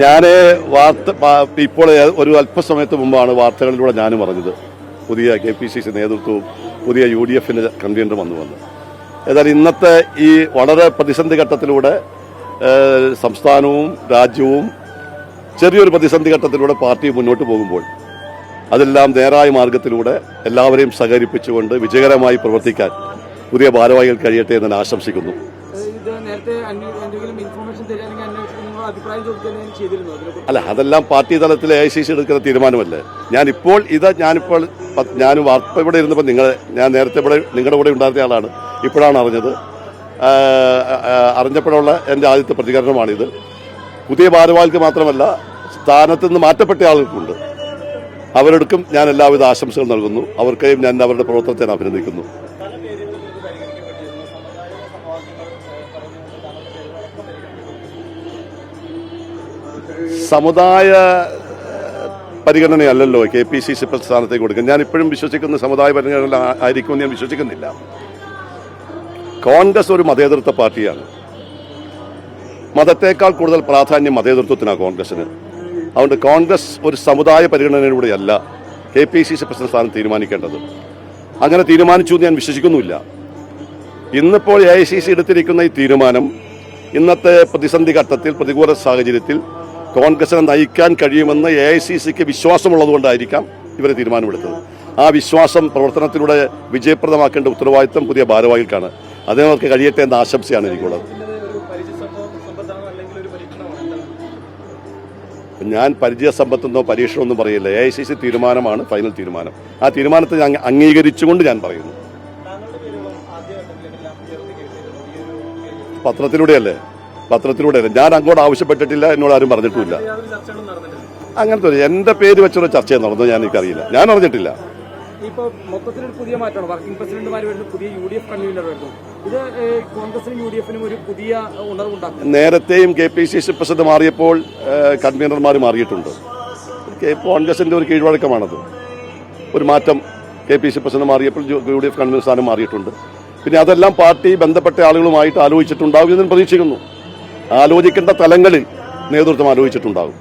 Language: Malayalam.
ഞാൻ വാർത്ത ഇപ്പോൾ ഒരു അല്പസമയത്ത് മുമ്പാണ് വാർത്തകളിലൂടെ ഞാനും പറഞ്ഞത് പുതിയ കെ പി സി സി നേതൃത്വവും പുതിയ യു ഡി എഫിന്റെ കൺവീനർ വന്നു വന്നു. ഏതായാലും ഇന്നത്തെ ഈ വളരെ പ്രതിസന്ധി ഘട്ടത്തിലൂടെ സംസ്ഥാനവും രാജ്യവും ചെറിയൊരു പ്രതിസന്ധി ഘട്ടത്തിലൂടെ പാർട്ടി മുന്നോട്ട് പോകുമ്പോൾ അതെല്ലാം നേരായ മാർഗത്തിലൂടെ എല്ലാവരെയും സഹകരിപ്പിച്ചുകൊണ്ട് വിജയകരമായി പ്രവർത്തിക്കാൻ പുതിയ ഭാരവാഹികൾ കഴിയട്ടെ എന്ന് ഞാൻ ആശംസിക്കുന്നു. അല്ല അതെല്ലാം പാർട്ടി തലത്തിൽ എ ഐ സി സി എടുക്കുന്ന തീരുമാനമല്ലേ? ഞാനിപ്പോൾ ഇത് ഞാനിപ്പോൾ ഞാൻ വാർത്ത ഇവിടെ ഇരുന്നപ്പോൾ നിങ്ങൾ ഞാൻ നേരത്തെ ഇവിടെ നിങ്ങളുടെ കൂടെ ഉണ്ടായിരുന്ന ആളാണ്. ഇപ്പോഴാണ് അറിഞ്ഞത്. അറിഞ്ഞപ്പോഴുള്ള എന്റെ ആദ്യത്തെ പ്രതികരണമാണിത്. പുതിയ ഭാരവാഹികൾക്ക് മാത്രമല്ല സ്ഥാനത്ത് നിന്ന് മാറ്റപ്പെട്ട ആളുകൾക്കുണ്ട്. അവരെടുക്കും ഞാൻ എല്ലാവിധ ആശംസകൾ നൽകുന്നു. അവർക്കെയും ഞാൻ അവരുടെ പ്രവർത്തനത്തെ അഭിനന്ദിക്കുന്നു. സമുദായ പരിഗണനയല്ലല്ലോ കെ പി സി സി സ്ഥാനത്തേക്ക് കൊടുക്കുക ഞാൻ ഇപ്പോഴും വിശ്വസിക്കുന്ന സമുദായ പരിഗണന ആയിരിക്കുമെന്ന് ഞാൻ വിശ്വസിക്കുന്നില്ല. കോൺഗ്രസ് ഒരു മതേതൃത്വ പാർട്ടിയാണ്. മതത്തേക്കാൾ കൂടുതൽ പ്രാധാന്യം മതേതൃത്വത്തിനാണ് കോൺഗ്രസിന് അതുകൊണ്ട് കോൺഗ്രസ് ഒരു സമുദായ പരിഗണനയിലൂടെയല്ല K P C C president സ്ഥാനം തീരുമാനിക്കേണ്ടത്. അങ്ങനെ തീരുമാനിച്ചു എന്ന് ഞാൻ വിശ്വസിക്കുന്നുമില്ല. ഇന്നിപ്പോൾ എ ഐ സി സി എടുത്തിരിക്കുന്ന ഈ തീരുമാനം ഇന്നത്തെ പ്രതിസന്ധി ഘട്ടത്തിൽ പ്രതികൂല സാഹചര്യത്തിൽ കോൺഗ്രസിനെ നയിക്കാൻ കഴിയുമെന്ന് എ ഐ സി സിക്ക് വിശ്വാസമുള്ളതുകൊണ്ടായിരിക്കാം ഇവരെ തീരുമാനമെടുത്തത്. ആ വിശ്വാസം പ്രവർത്തനത്തിലൂടെ വിജയപ്രദമാക്കേണ്ട ഉത്തരവാദിത്തം പുതിയ ഭാരവാഹികൾക്കാണ്. അതിനവർക്ക് കഴിയട്ടെ എന്ന ആശംസയാണ് എനിക്കുള്ളത്. ഞാൻ പരിചയസമ്പത്തെന്നോ പരീക്ഷണമെന്നോ പറയില്ല. എ ഐ സി സി തീരുമാനമാണ് ഫൈനൽ തീരുമാനം. ആ തീരുമാനത്തെ ഞാൻ അംഗീകരിച്ചുകൊണ്ട് ഞാൻ പറയുന്നു. പത്രത്തിലൂടെയല്ലേ? പത്രത്തിലൂടെയല്ലേ ഞാൻ അങ്ങോട്ട് ആവശ്യപ്പെട്ടിട്ടില്ല എന്നോട് ആരും പറഞ്ഞിട്ടുമില്ല. അങ്ങനത്തെ ഒരു എന്റെ പേര് വെച്ചൊരു ചർച്ച നടന്നു ഞാൻ എനിക്കറിയില്ല. ഞാൻ അറിഞ്ഞിട്ടില്ല. ഇപ്പൊ മൊത്തത്തിലൊരു പുതിയ മാറ്റമാണ്. വർക്കിംഗ് പ്രസിഡന്റുമാർ വരുന്നു പുതിയ യു ഡി എഫ് കൺവീനർ വരുന്നു. ഇത് ഏഹ്, കോൺഗ്രസിനും യു ഡി എഫിനും ഒരു പുതിയ ഉണർവുണ്ടാക്കും നേരത്തെയും K P C C president മാറിയപ്പോൾ കൺവീനർമാർ മാറിയിട്ടുണ്ട്. കോൺഗ്രസിന്റെ ഒരു കീഴ്വഴക്കമാണത്. ഒരു മാറ്റം കെ പി സി പ്രസിഡന്റ് മാറിയപ്പോൾ U U D F convener സ്ഥാനം മാറിയിട്ടുണ്ട്. പിന്നെ അതെല്ലാം പാർട്ടി ബന്ധപ്പെട്ട ആളുകളുമായിട്ട് ആലോചിച്ചിട്ടുണ്ടാകും എന്ന് പ്രതീക്ഷിക്കുന്നു. ആലോചിക്കേണ്ട തലങ്ങളിൽ നേതൃത്വം ആലോചിച്ചിട്ടുണ്ടാകും.